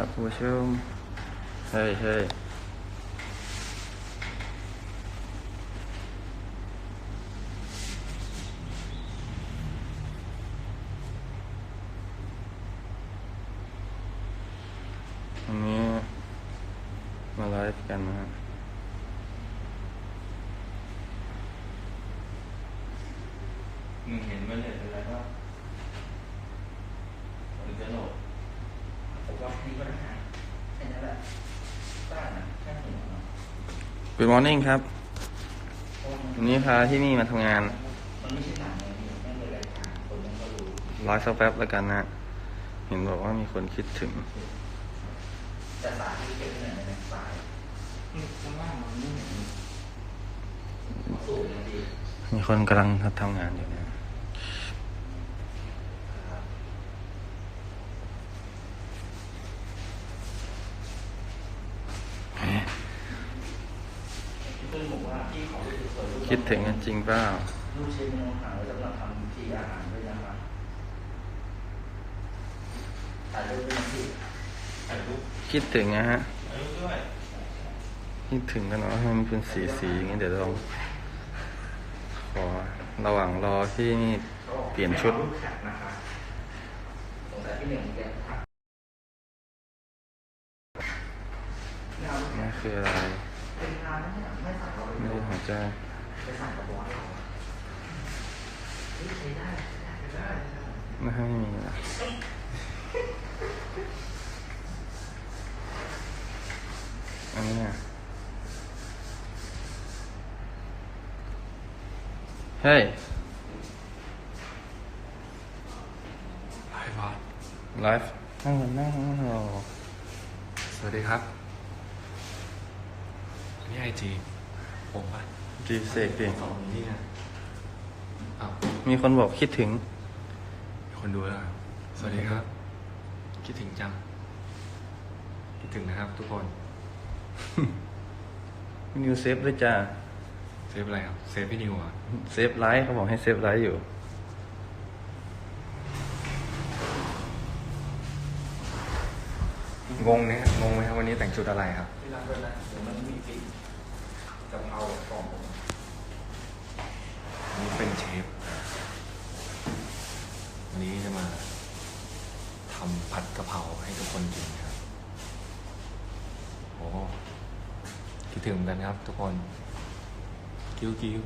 ครับคุณผู้ชมเฮ้ยเฮ้ยวันนี้มาไลฟ์กันนะฮะ มึงเห็นมันเลยเป็นไรบ้างหรือจะโหลด ผมว่านี่ก็ได้แค่นั้นแหละบ้านนะแค่หนึ่งเนาะ Good morning ครับวันวันนี้พาที่นี่มาทำงานมันไม่ใช่หนังเลยเลยรายการคนนั้นก็รู้ไลฟ์สักแป๊บแล้วกันนะ เห็นบอกว่ามีคนคิดถึงแต่สายที่เก็บที่ไหนในสายข้างล่างมันไม่เห็นสูงนะพี่มีคนกำลังทำงานอยู่นะ ครับ พี่เปิ้ลบอกว่าพี่ขอรูปสวยๆรูป คิดถึงกันจริงเปล่ารูปเชฟเมนูอาหารไว้สำหรับทำที่อาหารด้วยนะครับถ่ายรูปด้วยนะพี่ถ่ายรูปคิดถึงนะฮะถ่ายรูปด้วยคิดถึงกันเนาะมันเป็นสีสีอย่างงี้เดี๋ยวลองขอระหว่างรอที่นี่เปลี่ยนชุดรูปแขกนะคะสงสัยพี่หนึ่งแกทักไม่เอารูปแขนี่กคืออะไรเป็นงานนะเนี่ยไม่สั่งเราไม่เลยได้หัวใจ ไปสั่งกับบอสเราเฮ้ยใช้ได้ได้ไม่ให้มีนะอันนี้อะเฮ้ยไลฟ์บอสไลฟ์นั่งกันนั่งรอสวัสดีครับนนี่ไอจีผมปะ จีเสกดิสองนี่นะอ้าวมีคนบอกคิดถึง มีคนดูแล้วเหรอสวัสดีครับ คิดถึงจัง คิดถึงนะครับทุกคนนิวเซฟด้วยจ้าเซฟอะไรครับเซฟพี่นิวอะเซฟไลฟ์เขาบอกให้เซฟไลฟ์อยู่งงเนี่ยงงไหมครับวันนี้แต่งชุดอะไรครับที่ร้านด้วยนะเดี๋ยวมันมีกลิ่นกะเพรากล่องนนี้เป็นเชฟวันนี้จะมาทำผัดกะเพราให้ทุกคนกินครับโอ้คิดถึงเหมือนกันครับทุกคน กิ้วกิ้ว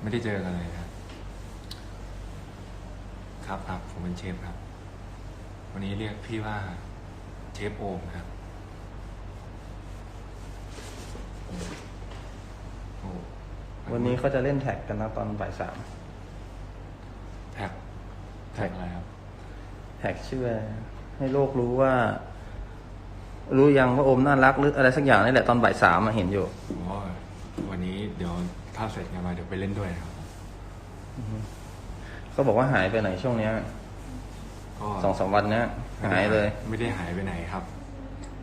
ไม่ได้เจอกันเลยครับ ครับครับผมเป็นเชฟครับ วันนี้เรียกพี่ว่าเชฟโอมครับโอ้ วันนี้เขาจะเล่นแท็กกันนะตอนบ่ายสามแท็กแท็กอะไรครับ แท็กชื่ออะไรให้โลกรู้ว่า รู้ยังว่าโอมน่ารักหรืออะไรสักอย่างนี่แหละตอนบ่ายสามมาเห็นอยู่อ๋อวันนี้เดี๋ยวถ้าเสร็จงานมาเดี๋ยวไปเล่นด้วยนะครับเขาบอกว่าหายไปไหนช่วงเนี้ยก็สองสามวันเนี้ยหายเลย ไม่ได้หายไปไหนครับ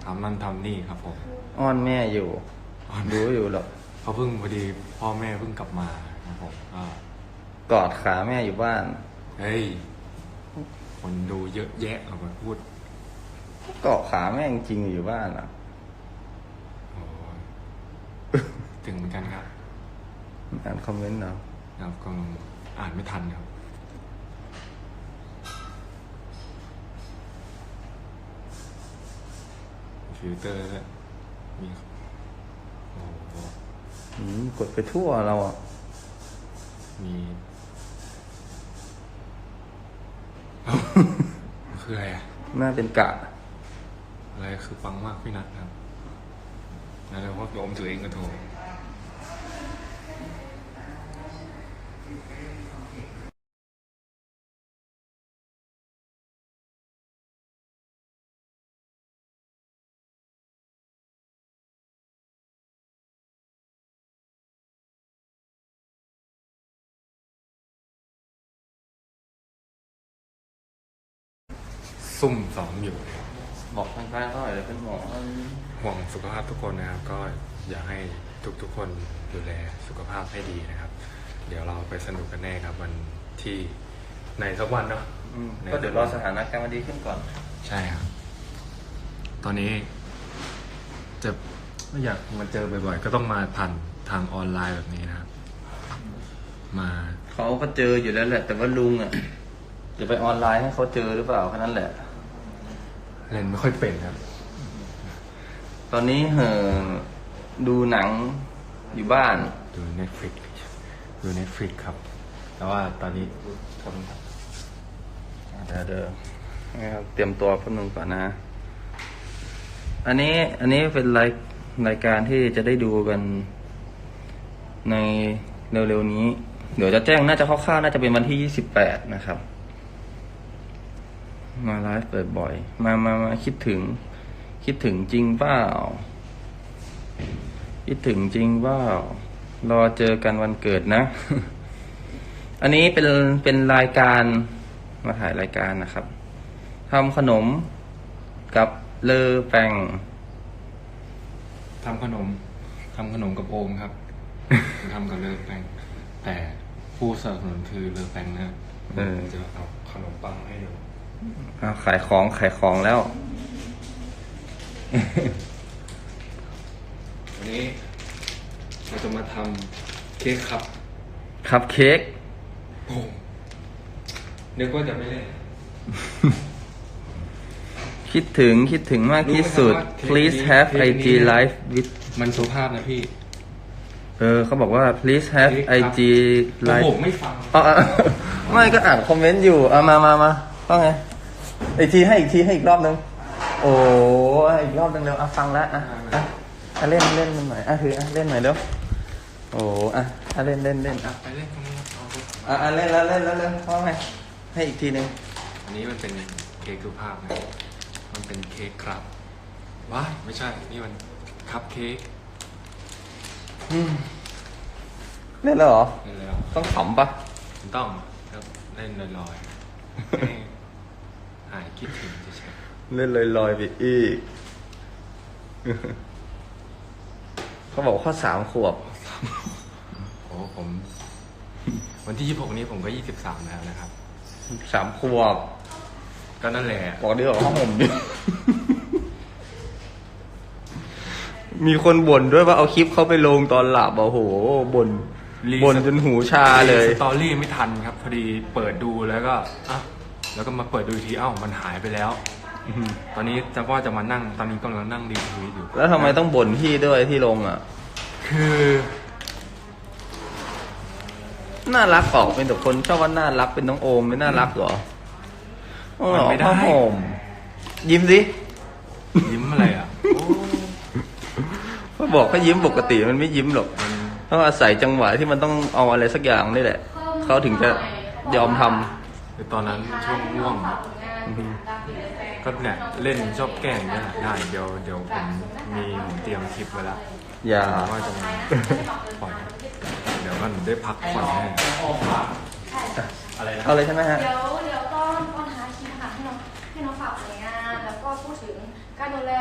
ทำนั่นทำนี่ครับผมอ้อนแม่อยู่อ้อนรู้อยู่หรอก เขาเพิ่งพอดีพ่อแม่เพิ่งกลับมาครับผมก็กอดขาแม่อยู่บ้าน เฮ้ย คนดูเยอะแยะเอามาพูดเกาะขาแม่จริงๆอยู่บ้านอะ โอ้ยถึงเหมือนกันครับอ่านคอมเมนต์เนาะครับก็อ่านไม่ทันครับ ฟิลเตอร์ด้วยมีโอ้โหอืม กดไปทั่วเราอะ มี คืออะไรอะหน้าเป็นกะ อะไรคือปังมากพี่นัทครับแล้วเราก็โยมถือเองก็โทร ซุ่มซ้อมอยู่นะครับบอกทางการเขาหน่อยเลยเป็นหมอห่วงสุขภาพทุกคนนะครับ ก็อยากให้ทุกๆคนดูแลสุขภาพให้ดีนะครับ เดี๋ยวเราไปสนุกกันแน่ครับวันที่ในสักวันเนาะอืมก็เดี๋ยวรอสถานการณ์มันดีขึ้นก่อน ใช่ครับ ตอนนี้จะไม่อยากมาเจอบ่อยๆ ก็ต้องมาผ่านทางออนไลน์แบบนี้นะครับ มาเขาก็เจออยู่แล้วแหละ แต่ว่าลุงอะจะไปออนไลน์ให้เขาเจอหรือเปล่าแค่นั้นแหละ เล่นไม่ค่อยเป็นครับ ตอนนี้เห่อดูหนังอยู่บ้าน ดู Netflix ดู Netflix ครับ แต่ว่าตอนนี้ทำครับเดี๋ยวเดี๋ยวนะครับเตรียมตัวพนึงก่อนนะ อันนี้อันนี้เป็นรายรายการที่จะได้ดูกันในเร็วๆนี้ เดี๋ยวจะแจ้งน่าจะคร่าวๆน่าจะเป็นวันที่ยี่สิบแปดนะครับ มาไลฟ์บ่อยๆมามามาคิดถึง คิดถึงจริงเปล่า คิดถึงจริงเปล่ารอเจอกันวันเกิดนะ อันนี้เป็นเป็นรายการมาถ่ายรายการนะครับทำขนมกับเลอแปงทำขนมทำขนมกับโอมครับทำกับเลอแปงแต่ผู้สนับสนุนคือเลอแปงนะเออจะเอาขนมปังให้ดูเอาขายของขายของแล้ว วันนี้เราจะมาทำเค้กครับคัพเค้กโอ้นึกว่าจะไม่เล่น คิดถึงคิดถึงมากที่สุด รู้ไหมครับว่า please เทปนี้ have เทปนี้ IG live with มันสุภาพนะพี่ เออเขาบอกว่า please have เค้กครับ IG โอ้ live โหไม่ฟัง อ๋ออ๋อไม่ก็อ่านคอมเมนต์อยู่เอามามามา ว่าไง อีกทีให้อีกทีให้อีกรอบนึง โอ้อีกรอบนึงเร็วอะฟังแล้วอะอะอะเล่นเล่นมันหน่อยอะถืออะเล่นหน่อยเร็วโอ้อะอะเล่นเล่นเล่นอะไปเล่นตรงนี้เอาไปอะอะเล่นแล้วเล่นแล้วเล่นว่าไงให้อีกทีนึงอันนี้มันเป็นเค้กสุภาพนะมันเป็นเค้กครับว้ายไม่ใช่ นี่มันคัพเค้กอืมเล่นแล้วเหรอนี่แล้วต้องขำปะมันต้องครับเล่นลอยๆให้หายคิดถึงเฉยเล่นลอยลอยๆไปอีก เขาบอกข้อสามขวบ ๆโอ้ผม วันที่ 26 นี้ผมก็ 23 แล้วนะครับ สามขวบ ก็นั่นแหละบอกเดี๋ยวห้องผมดิ มีคนบ่นด้วยว่าเอาคลิปเขาไปลงตอนหลับอะโหบ่นรีบ่นจนหูชาเลยสตอรี่ไม่ทันครับ พอดีเปิดดูแล้วก็อะ แล้วก็มาเปิดดูอีกทีเอ้ามันหายไปแล้ว ตอนนี้จะว่าจะมานั่งตอนนี้กำลังนั่งรีทวีตอยู่แล้วทำไมต้องบ่นพี่ด้วยที่ลงอะ คือ น่ารักออกเป็นแต่คนชอบว่าน่ารักเป็นน้องโอมไม่น่ารักเหรอโอ้โหมันไม่ได้พ่อผมยิ้มสิยิ้มอะไรอะโอ้เขาบอกเขายิ้มปกติมันไม่ยิ้มหรอกมันต้องอาศัยจังหวะที่มันต้องเอาอะไรสักอย่างนี่แหละเขาถึงจะยอมทำ คือตอนนั้นช่วงง่วงก็เนี่ยเล่นชอบแกล้งเนี่ยได้เดี๋ยวเดี๋ยวผมมีผมเตรียมคลิปไว้แล้วอย่าว่าจะมาปล่อยเดี๋ยวมันได้พักผ่อนแน่อะไรนะเอาเลยใช่ไหมฮะเดี๋ยวเดี๋ยวต้องต้นหาคีย์ค่ะให้น้องให้น้องฝากหน่วยงานแล้วก็พูดถึงการดูแล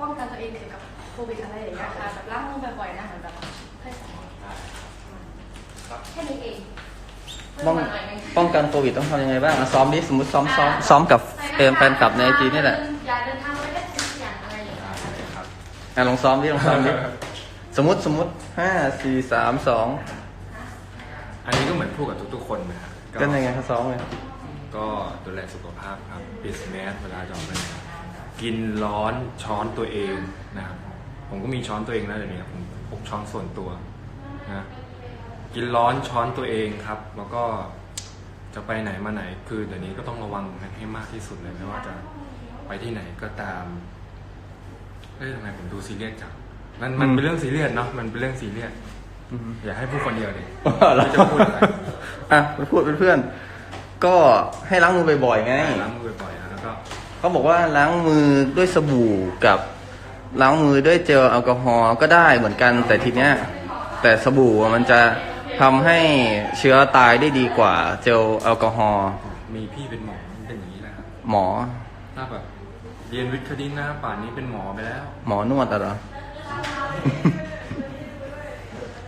ป้องกันตัวเองเกี่ยวกับโควิดอะไรอย่างเงี้ยค่ะแบบล้างมือบ่อยๆนะเหมือนแบบเคยสอนแค่นี้เองเพิ่ม ป้องมาหน่อยนึงป้องกันโควิดต้องทำยังไงบ้างอะซ้อมดิสมมติซ้อมซ้อมซ้อมกับเอ็มแฟนคลับในไอจีนี่แหละอย่าเดินทางไปได้ทุกอย่างอะไรอย่างเงี้ยครับอะลองซ้อมดิลองซ้อมดิสมมติสมมติห้าสี่สามสองอันนี้ก็เหมือนพูดกับทุกๆคนนะครับก็ยังไงเขาซ้อมไงก็ดูแลสุขภาพครับปิดแมสเวลาจะออกไปไหนกินร้อนช้อนตัวเองนะครับผมก็มีช้อนตัวเองแล้วเดี๋ยวนี้ครับผมพกช้อนส่วนตัวนะ กินร้อนช้อนตัวเองครับ แล้วก็จะไปไหนมาไหน คือเดี๋ยวนี้ก็ต้องระวังกันให้มากที่สุดเลยไม่ว่าจะไปที่ไหนก็ตามเอ้ยทำไมผมดูซีเรียสจังมันมันเป็นเรื่องซีเรียสเนาะมันเป็นเรื่องซีเรียสอย่าให้พูดคนเดียวดิแล้วจะพูดอะไรอะไปพูดเป็นเพื่อน ก็ให้ล้างมือบ่อยๆไงล้างมือบ่อยๆนะแล้วก็เขาบอกว่าล้างมือด้วยสบู่กับล้างมือด้วยเจลแอลกอฮอล์ก็ได้เหมือนกันแต่ทีเนี้ย แต่สบู่อะมันจะ ทำให้เชื้อตายได้ดีกว่าเจลแอลกอฮอล์มีพี่เป็นหมอมันเป็นอย่างนี้นะครับหมอ ถ้าแบบเรียนวิทย์คณิตนะป่านนี้เป็นหมอไปแล้ว หมอนวดอะเหรอ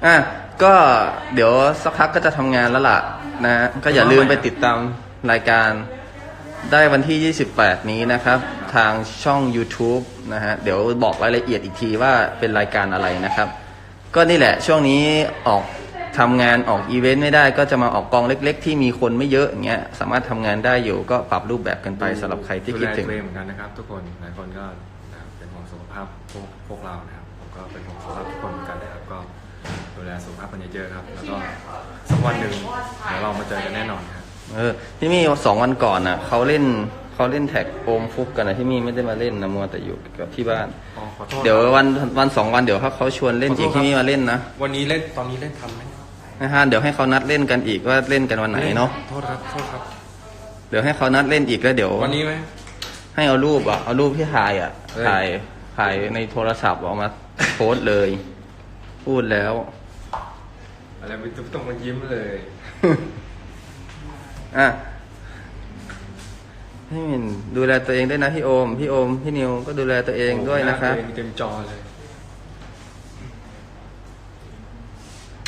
อะก็เดี๋ยวสักพักก็จะทำงานแล้วล่ะ นะ ก็อย่าลืมไปติดตามรายการได้วันที่ 28 นี้นะครับ ทางช่อง YouTube นะฮะ เดี๋ยวบอกรายละเอียดอีกทีว่าเป็นรายการอะไรนะครับ ก็นี่แหละช่วงนี้ออก ทำงานออกอีเวนต์ไม่ได้ก็จะมาออกกองเล็ก ๆ ที่มีคนไม่เยอะอย่างเงี้ยสามารถทำงานได้อยู่ก็ปรับรูปแบบกันไปสำหรับใครที่ดูคิดแลถึงตัวเองเหมือนกันนะครับ ทุกคนหลายคนก็นะครับเป็นห่วงสุขภาพพวกพวกเรานะครับผมก็เป็นห่วงสุขภาพทุกคนเหมือนกันนะครับก็ดูแลสุขภาพกันเยอะๆครับ แล้วก็สักวันหนึ่งเดี๋ยวเรามาเจอกันแน่นอนครับ เออที่มี่สองวันก่อนน่ะเขาเล่นเขาเล่นแท็กโอมฟุกกันนะที่มี่ไม่ได้มาเล่นนะมัวแต่อยู่กับที่บ้าน อ๋อขอโทษเดี๋ยววันวันสองวันเดี๋ยวเขาเขาชวนเล่นอีกที่มี่มาเล่นนะวันนี้เล่นตอนนี้เล่นทำไหม นะฮะเดี๋ยวให้เขานัดเล่นกันอีกว่าเล่นกันวันไหนเนาะโทษครับโทษครับ เดี๋ยวให้เขานัดเล่นอีกแล้วเดี๋ยว วันนี้ไหมให้เอารูปอะเอารูปที่ถ่ายอะเฮ้ยถ่ายถ่ายในโทรศัพท์ออกมาโพสต์เลย พูดแล้ว อะไรไม่ต้องมายิ้มเลยอะพี่มินดูแลตัวเองด้วยนะพี่โอม พี่โอม พี่นิวก็ดูแลตัวเองด้วยนะครับโอ้โหหาตัวเองเต็มจอเลย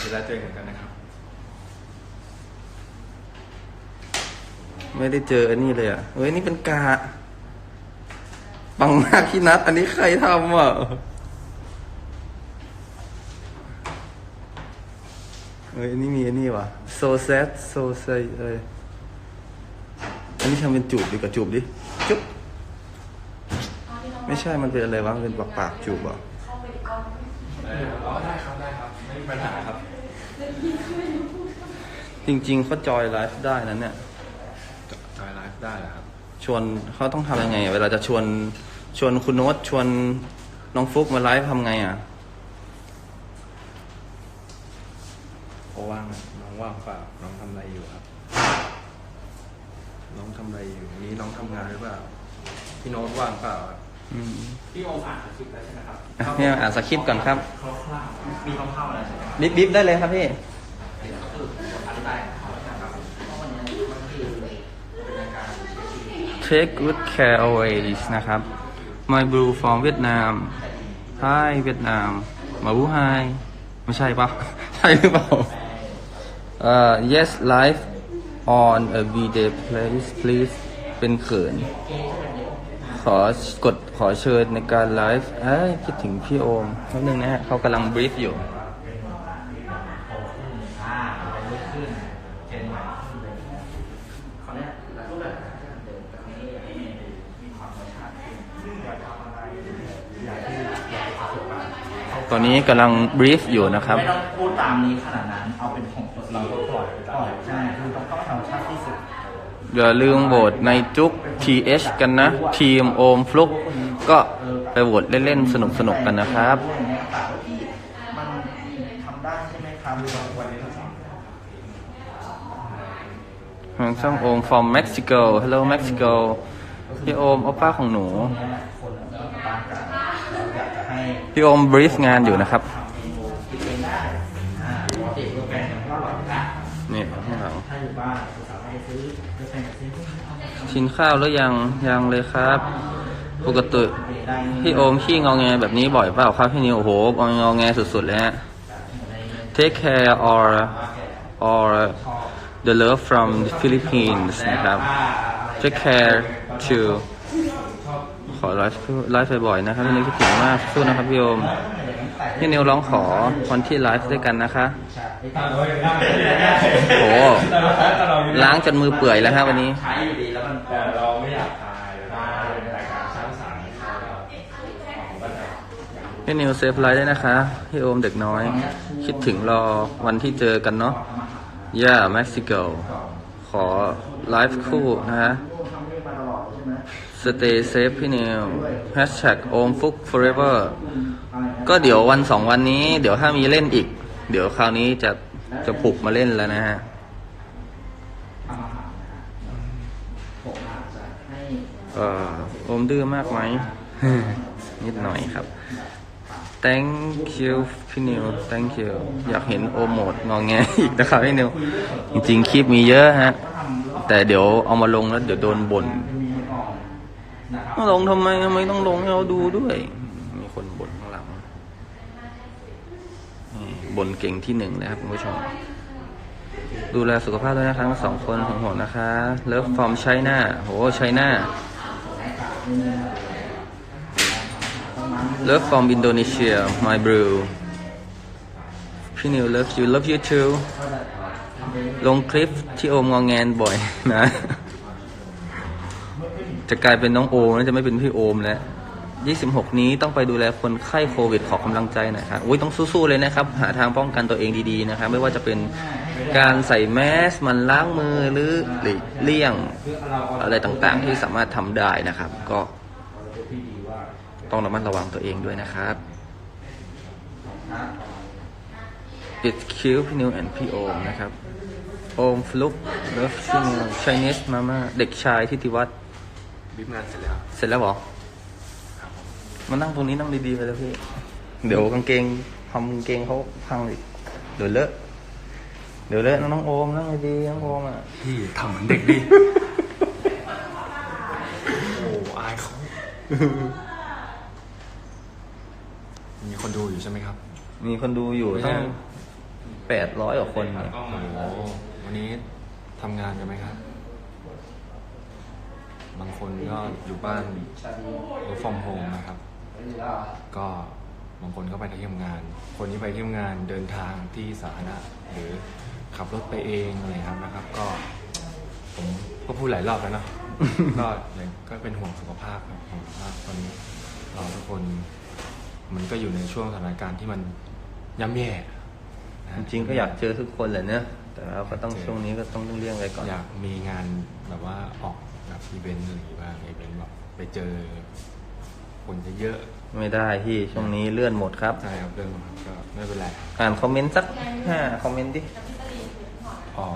ดูแลตัวเองเหมือนกันนะครับ ไม่ได้เจออันนี้เลยอะ เฮ้ย นี่เป็นกาปังมากพี่นัท อันนี้ใครทำอะ เฮ้ย อันนี่มีอันนี้ว่ะ so sad so sad เอ้ยอันนี้ทำเป็นจูบดีกว่าจูบดิ จุ๊บ ไม่ใช่ มันเป็นอะไรวะ มันเป็นปากปากๆจูบอะเข้าไปในกล้องอ๋อได้ครับได้ครับ ไม่มีปัญหาครับ จริง ๆเขาจอยไลฟ์ได้นะเนี่ย จอยไลฟ์ได้เหรอครับ ชวนเขาต้องทำยังไงอะเวลาจะชวนชวนคุณโน้ตชวนน้องฟุกมาไลฟ์ทำไงอะเพราะว่างน้องว่างเปล่าน้องทำอะไรอยู่ครับ น้องทำอะไรอยู่วันนี้น้องทำงานหรือเปล่าพี่โน้ตว่างเปล่าครับอืมพี่โอมอ่านสคริปต์แล้วใช่ไหมครับอะเนี่ยอ่านสคริปต์ก่อนครับ คร่าวๆมีคร่าวๆแล้วใช่ไหมครับ บิ๊บบิ๊บได้เลยครับพี่ Take good care always นะครับ My blue from Vietnam Hi Vietnam มาบูไฮไม่ใช่ปะใช่หรือเปล่าเออ Yes live on a video please please เป็นเขิน ขอกดขอเชิญในการไลฟ์เอ้ยคิดถึงพี่โอมแป๊บนึงนะฮะเขากำลังบรีฟอยู่ นนี้กำลังบรีฟอยู่นะครับ ไม่ต้องพูดตามนี้ขนาดนั้น เอาเป็นของตัวเราก็ปล่อยปล่อยใช่คือต้องต้องธรรมชาติที่สุดอย่าลืมโหวตในจุก TH กันนะ ทีมโอมฟลุก ก็ไปโหวตเล่นๆ สนุกๆ กันนะครับอย่างเงี้ยแต่ว่าพี่มันทำได้ใช่ไหมครับวันนี้ทั้งสองทางช่องโอม from Mexico Hello Mexico พี่โอมโอป้าของหนูเนี่ยคนเรากลับบ้านกันเราอยากจะให้ พี่โอมบรีฟงานอยู่นะครับทำเมนูกินเองได้อ่าปกติกาแฟเนี่ยก็อร่อยอยู่แล้วนี่ข้างหลังถ้วกนี้เอามาทำชินข้าวหรือยังยังเลยครับ ปกติพี่โอมขี้งอแงแบบนี้บ่อยเปล่าครับพี่นิวโอ้โหงอแงสุดๆเลยฮะ Take care or or the love from the Philippines นะครับ Take care to ขอไลฟ์ไลฟ์บ่อยๆนะครับพี่นิวคิดถึงมากสู้นะครับพี่โอมพี่นิวร้องขอวันที่ไลฟ์ด้วยกันนะคะโอ้ล้างจนมือเปื่อยแล้วครับวันนี้ใช้อยู่ดีแล้วมันแต่เราไม่อยากทายเราเป็นรายการสร้างสรรค์ผมก็จะพี่นิวเซฟไลฟ์ได้นะคะพี่โอมเด็กน้อย คิดถึงรอวันที่เจอกันเนาะย่าเม็กซิโกขอไลฟ์คู่นะฮะ ทำนี่มาตลอดใช่ไหม Stay safe พี่นิว Hashtag โอมฟุก forever ก็เดี๋ยววันสองวันนี้ เดี๋ยวถ้ามีเล่นอีก เดี๋ยวคราวนี้จะจะปลุกมาเล่นแล้วนะฮะทำอาหารนะฮะผมอาจจะให้เอ่อโอมดื้อมากไหม นิดหน่อยครับ thank you พี่นิว thank you อยากเห็นโอมโหมดงองแงอีกนะครับพี่นิว จริงๆ คลิปมีเยอะฮะ แต่เดี๋ยวเอามาลงแล้วเดี๋ยวโดนบ่นมีอ่อน นะครับลงทำไมทำไมต้องลงให้เราดูด้วย มีคนบ่นข้างหลังบ่นเก่งที่หนึ่งเลยครับคุณผู้ชม ดูแลสุขภาพด้วยนะคะทั้งสองคนของผมนะคะ เลิฟฟอร์มไชน่าโหไชน่าเลิฟฟอร์มอินโดนีเซีย my brew พี่นิว love you love you too ลงคลิปที่โอมงองแงนบ่อยนะ จะกลายเป็นน้องโอมแล้วจะไม่เป็นพี่โอมแล้ว26 นี้ต้องไปดูแลคนไข้โควิดขอกำลังใจหน่อยครับอุ้ยต้องสู้ๆเลยนะครับ หาทางป้องกันตัวเองดีๆนะครับไม่ว่าจะเป็นการใส่แมสมันล้างมือหรือหลีกเลี่ยงอะไรต่างๆ ที่สามารถทำได้นะครับ ก็ต้องระมัดระวังตัวเองด้วยนะครับปิดคิวพี่นิวแอนพี่โอมนะครับ โอมฟลุกเลิฟชินิวชายนิสมาม่าเด็กชายทิติวัฒน์ บิ๊บงานเสร็จแล้วเสร็จแล้วเหรอมานั่งตรงนี้นั่งดีๆไปแล้วพี่ เดี๋ยวกางเกงทำกางเกงเขาพังอีกเดี๋ยวเลอะเดี๋ยวเลอะน้องโอมนั่งดีๆน้องโอมอะพี่ทำเหมือนเด็กดิ โอ้อายเขามีคนดูอยู่ใช่ไหมครับมีคนดูอยู่ตั้งแปดร้อยกว่าคนเนี่ยโอ้โหวันนี้ทำงานกันไหมครับ บางคนก็อยู่บ้าน work from home นะครับ ก็บางคนก็ไปที่ทำงาน คนที่ไปที่ทำงานเดินทางที่สาธารณะหรือขับรถไปเองอะไรครับนะครับ ก็ผมก็พูดหลายรอบแล้วเนาะ ก็เลยก็เป็นห่วงสุขภาพครับห่วงสุขภาพตอนนี้เราทุกคน มันก็อยู่ในช่วงสถานการณ์ที่มันย่ำแย่นะจริงๆก็อยากเจอทุกคนแหละเนอะแต่เราก็ต้องช่วงนี้ก็ต้องเลี่ยงๆไว้ก่อน อยากมีงานแบบว่าออก แบบอีเวนต์อะไรอย่างงี้บ้างอีเวนต์แบบไปเจอ คนเยอะไม่ได้ที่ช่วงนี้เลื่อนหมดครับ ๆใช่ครับเรื่องครับก็ไม่เป็นไรอ่านคอมเมนต์สักห้าคอมเมนต์ดิอ๋อ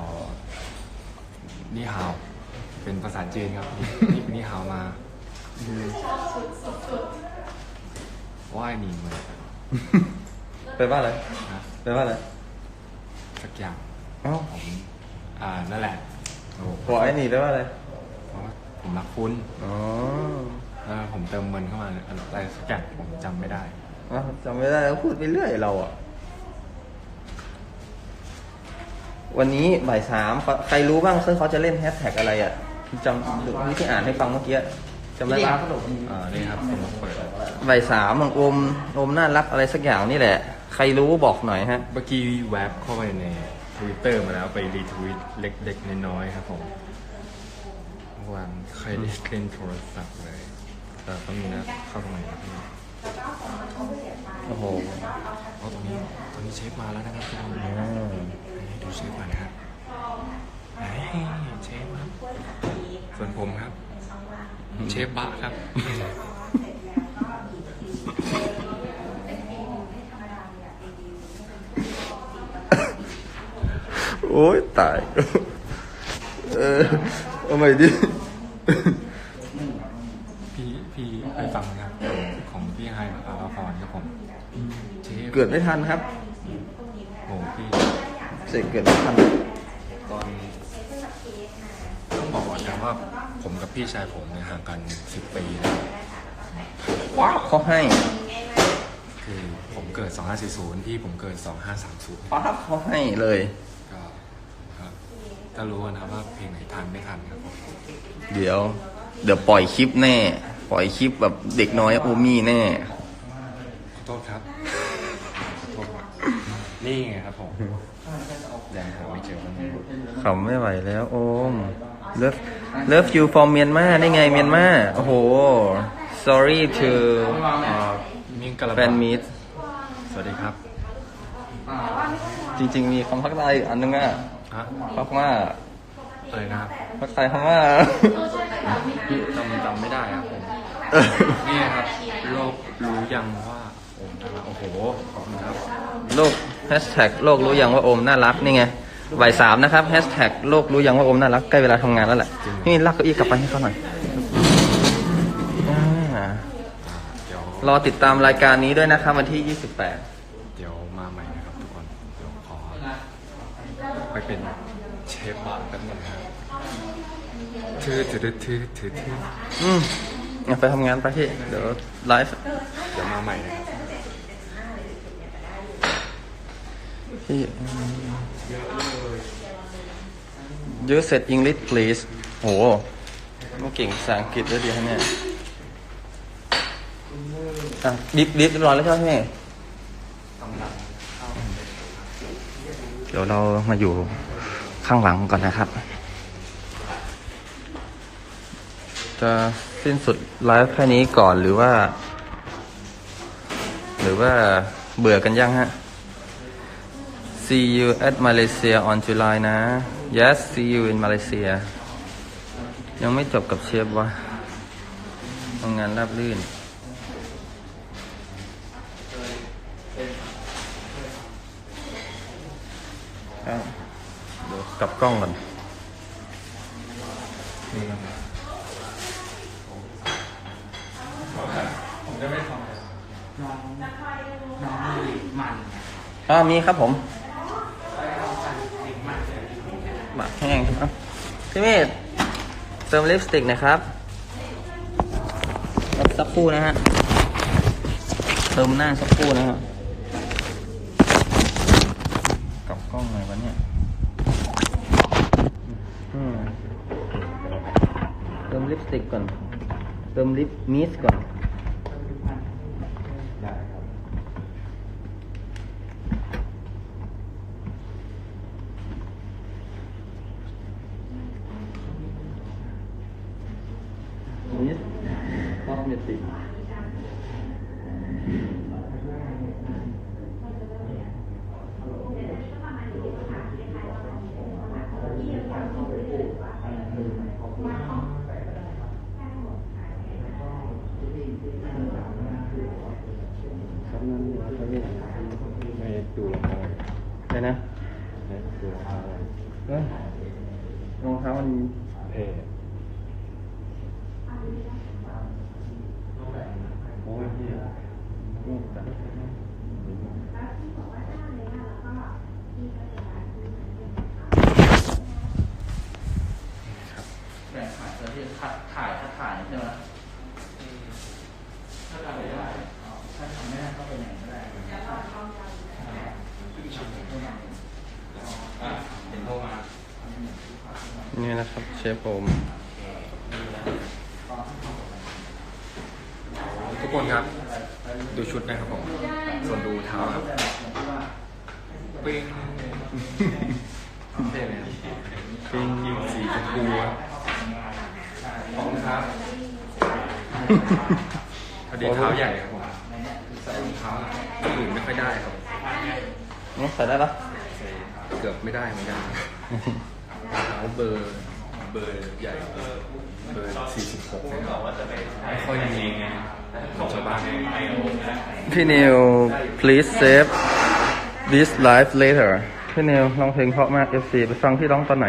นี่ฮาว เป็นภาษาจีนครับ นี่นี่ฮาวมาว่ายหนีเหมือนไปว่าอะไรนะไปว่าอะไรสักอย่างเอ้าผมอ่านั่นแหละโอ้บอกไอ้นี่ไปว่าอะไร เพราะว่าผมรักคุณอ๋อแล้วผมเติมเงินเข้ามาอะไรสักอย่างผมจำไม่ได้อ้าวจำไม่ได้แล้วพูดไปเรื่อยเราอะ วันนี้บ่ายสามเขาใครรู้บ้างซึ่งเขาจะเล่นแฮชแท็กอะไรอะจำหรือที่อ่านให้ฟังเมื่อกี้จำได้ปะอ่านี่ครับผมเปิดบ่ายสามของโอมโอมน่ารักอะไรสักอย่างนี่แหละ ใครรู้บอกหน่อยฮะ เมื่อกี้แวบเข้าไปในทวิตเตอร์มาแล้วไปรีทวิตเล็กๆน้อยๆครับผมเมื่อ วานใครได้เล่นโทรศัพท์เลยแต่ต้องมีนะเข้าตรงไหนนะพี่โอ้โหเอาตรงนี้ตรงนี้เชฟมาแล้วนะครับทุกคนอืมดูเชฟก่อนนะครับไหนเชฟครับส่วนผมครับ เชฟบะครับ โอ้ยตาย เออ เอาใหม่ดิ พี่พี่เคยฟังไหมครับของพี่ไฮอาราฟอนครับผมเชฟเกิดไม่ทันครับโอ้พี่เสกเกิดไม่ทันตอนต้องบอกก่อนนะว่าผมกับพี่ชายผมเนี่ยห่างกันสิบปีนะว้าวเขาให้ คือผมเกิด 2540 พี่ผมเกิด 2530ป้าบเขาให้เลยก็ครับ ก็รู้นะครับว่าเพลงไหนทันไม่ทันครับผมเดี๋ยว เดี๋ยวปล่อยคลิปแน่ ปล่อยคลิปแบบเด็กน้อยโอมี่แน่ ขอโทษครับขอโทษครับนี่ไงครับผมยังหาไม่เจอมันขำไม่ไหวแล้วโอม love love you from เมียนมาได้ไงเมียนมาโอ้โห sorry to อ่ามิ่งกะละแฟนมีตสวัสดีครับ จริง ๆ มีคำพักใต้อีกอันนึงอะ ฮะพักว่าอะไรนะครับพักใต้คำว่าพี่จำจำไม่ได้ครับผมนี่ครับโลกรู้ยังว่าโอ้น่ารักโอ้โหขอบคุณครับโลกแฮชแท็กโลกรู้ยังว่าโอมน่ารักนี่ไงบ่ายสามนะครับแฮชแท็กโลกรู้ยังว่าโอมน่ารักใกล้เวลาทำงานแล้วแหละจริงนี่ลากเก้าอี้กลับไปให้เขาหน่อยอ่าเดี๋ยวรอติดตามรายการนี้ด้วยนะครับวันที่ 28 เป็นเชฟบาร์แป๊บนึงนะครับถือถือถือถือถืออืมเอาไปทำงานไปที่เดี๋ยวไลฟ์เดี๋ยวมาใหม่นะครับพี่ You said English please โหไม่เก่งภาษาอังกฤษด้วยดีฮะเนี่ยอะดิฟดิฟเรียบร้อยแล้วใช่ไหมพี่ กำลังเข้าไป เดี๋ยวเรามาอยู่ข้างหลังก่อนนะครับ จะสิ้นสุดไลฟ์แค่นี้ก่อนหรือว่า หรือว่าเบื่อกันยังฮะ See you at Malaysia on July นะ Yes see you in Malaysia ยังไม่จบกับเชฟวะทำงานราบรื่นอะเดี๋ยว กลับกล้องก่อนน้องน้องมีมันไงอ่ามีครับผมเอากันเด็กมันเลยหมักแห้งครับพี่เมธเติมลิปสติกหนะครับรับสักครู่นะฮะ เติมหน้าสักครู่นะฮะ กลับกล้องหน่อยวะเนี่ยอืม เติมลิปสติกก่อน เติมลิปมิสก่อน ได้ครับ มิสคอสเมติก ไม่ดูรองเท้า เลย นะไม่ดูรองเท้าเอ้ยรองเท้ามันเท่โอ้ยเฮียลูกจัดแบ่งถ่ายเพื่อที่ถ่ายถ่ายถ้าถ่ายใช่ไหมถ้าถ่ายไม่ได้อ๋อถ้าทำไม่ได้ก็ไปไหนก็ได้ เห็นโทรมา นี่นะครับเชฟผมทุกคนครับ ดูชุดนะครับผม ส่วนดูเท้าครับปิ้งเท่เลยปิ้งสีชมพูครับขอบคุณครับพอดีเท้าใหญ่ครับผมใส่รองเท้าอื่นไม่ค่อยได้ครับนี่ใส่ได้ปะใส่เกือบไม่ได้เหมือนกัน รองเท้าเบอร์เบอร์ใหญ่เบอร์46นะครับไม่ค่อยมีของชาวบ้านพี่นิว please save this life later พี่นิวร้องเพลงเพราะมาก FC ไปฟังพี่ร้องตอนไหน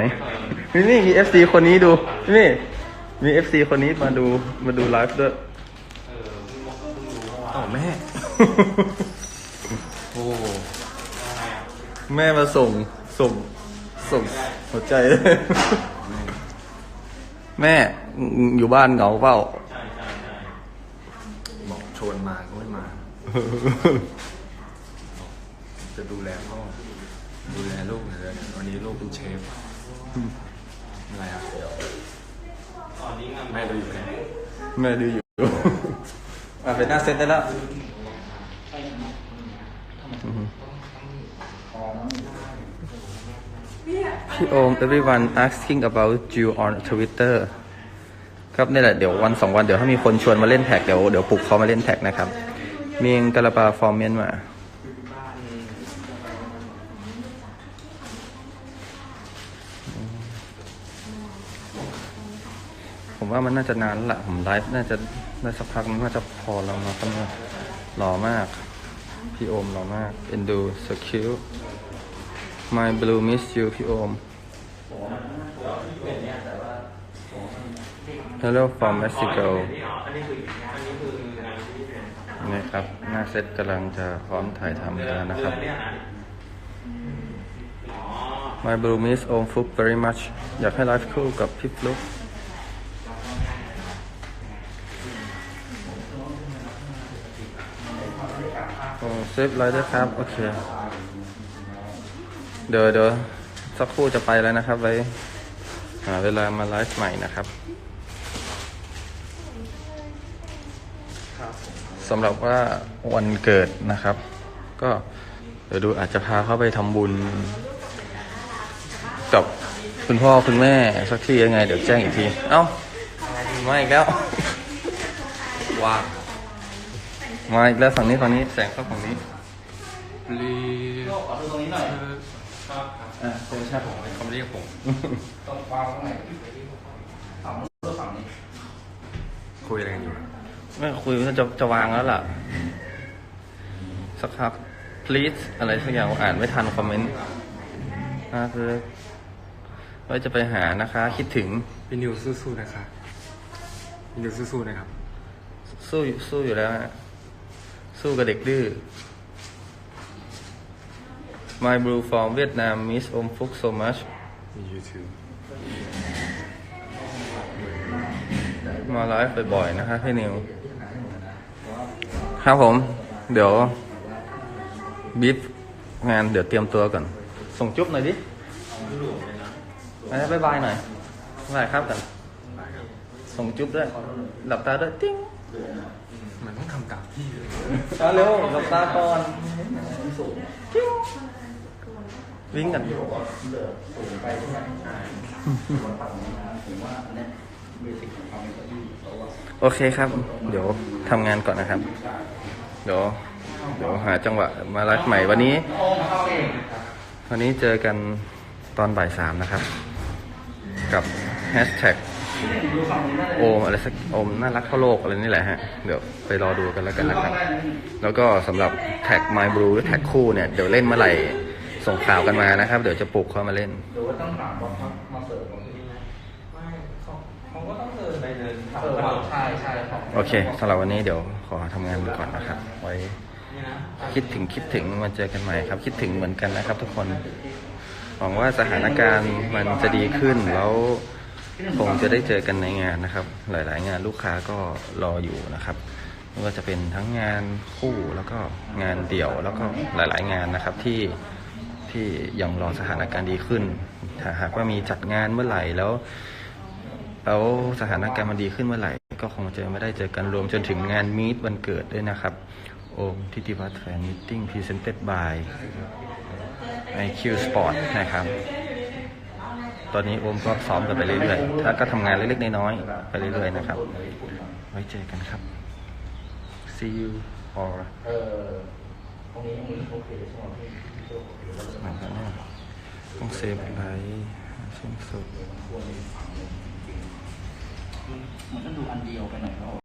นี่นี่มี FC คนนี้ดู นี่ มี FC คนนี้มาดูมาดูไลฟ์ด้วยอ๋อแม่ โอ้ แม่มาส่งส่ง ส่งหัวใจ แม่อยู่บ้านเหงาเปล่าบอกชวนมาก็ไม่มา จะดูแลพ่อดูแลลูกหน่อยเลยวันนี้ลูกเป็นเชฟอะไรอะแม่ดูอยู่ไหนแม่ดูอยู่ อะเป็นหน้าเซตได้แล้ว พี่โอม everyone asking about you on Twitter ครับนี่แหละเดี๋ยววันสองวันเดี๋ยวถ้ามีคนชวนมาเล่นแท็กเดี๋ยวเดี๋ยวปลุกเขามาเล่นแท็กนะครับ มีงกะลาปาฟอร์เมนมาผมว่ามันน่าจะนานแล้วละผมไลฟ์น่าจะได้สักพักมันน่าจะพอแล้วนะครับหล่อมาก พี่โอมหล่อมากเอ็นดู so cute my blue miss you พี่โอม hello from Mexico นี่ครับ หน้าเซตกำลังจะพร้อมถ่ายทำแล้วนะครับ my blue miss โอมฟุก very much อยากให้ไลฟ์คู่กับพี่ฟลุกโอ้เซฟไลท์ด้วยครับ โอเค เดี๋ยวเดี๋ยวสักครู่จะไปแล้วนะครับ ไว้หาเวลามาไลฟ์ใหม่นะครับครับผมสำหรับว่าวันเกิดนะครับ ก็เดี๋ยวดูอาจจะพาเขาไปทำบุญ กับคุณพ่อคุณแม่สักที่ยังไง เดี๋ยวแจ้งอีกที เอ้ามาอีกแล้วว่างมาอีกแล้วฝั่งนี้ฝั่งนี้แสงเข้าฝั่งนี้รีโลกขอดูตรงนี้หน่อย ครับอ่าเชิญครับเขาเรียกผมตรงวางตรงไหนฝั่งนู้นหรือฝั่งนี้คุยอะไรกันอยู่ไม่คุยว่าจะจะวางแล้วล่ะ สักพัก please อะไรสักอย่างอ่านไม่ทันคอมเมนต์นะคือว่าจะไปหานะคะ คิดถึงพี่นิวสู้ๆนะคะพี่นิวสู้ๆนะครับ สู้สู้อยู่แล้วฮะสู้กับเด็กดื้อ My Blue from Vietnam Miss Om Phúc so much มี YouTube มาไลฟ์บ่อยๆนะคะพี่นิว ครับผม เดี๋ยวบีฟงานเดี๋ยวเตรียมตัวก่อน ส่งจุ๊บหน่อยดิไปบายบายหน่อยบายครับกัน ส่งจุ๊บด้วย หลับตาด้วยติ้งมันต้องทำตามพี่เลยเอาเร็วหลับตาก่อนติ้ง วิ่งกันโอเคครับ เดี๋ยวทำงานก่อนนะครับ เดี๋ยว เดี๋ยวหาจังหวะมาไลฟ์ใหม่วันนี้ วันนี้เจอกันตอนบ่ายสามนะครับ กับแฮชแท็กโอมอะไรสักโอมน่ารักเท่าโลกอะไรนี่แหละฮะ เดี๋ยวไปรอดูกันแล้วกันนะครับ แล้วก็สำหรับแท็ก My Blue หรือแท็กคู่เนี่ย เดี๋ยวเล่นเมื่อไหร่ ส่งข่าวกันมานะครับ เดี๋ยวจะปลุกเขามาเล่น หรือว่าต้องถามว่าเขามาเสิร์ฟตรงนี้ไหมไม่เขาเขาก็ต้องเดินไปเดินเออใช่ใช่ครับโอเคสำหรับวันนี้เดี๋ยวขอทำงานก่อนนะครับ ไว้นี่นะคิดถึงคิดถึงมาเจอกันใหม่ครับ คิดถึงเหมือนกันนะครับ ทุกคนหวังว่าสถานการณ์มันจะดีขึ้นแล้วคงจะได้เจอกันในงานนะครับ หลาย ๆ งานลูกค้าก็รออยู่นะครับไม่ว่าจะเป็นทั้งงานคู่แล้วก็งานเดี่ยวแล้วก็หลาย ๆ งานนะครับที่ ที่ยังรอสถานการณ์ดีขึ้น ถ้าหากว่ามีจัดงานเมื่อไหร่แล้ว แล้วสถานการณ์มันดีขึ้นเมื่อไหร่ ก็คงจะไม่ได้เจอกันรวมจนถึงงานมีตวันเกิดด้วยนะครับ โอมทิติวัฒน์แฟนมิทติ้งพรีเซนต์ by IQ Sport นะครับ ตอนนี้โอมก็ซ้อมกันไปเรื่อยๆ ถ้าก็ทำงานเล็กๆน้อยๆไปเรื่อยๆนะครับ ไว้เจอกันครับ see you or เออตรงนี้ตรงนี้โอเคใช่ไหมพี่พี่ เคแล้วหลันแน่ต้องเซฟไลท์สิ้นสุดมันก็ดูอันเดียวไปหน่อยก็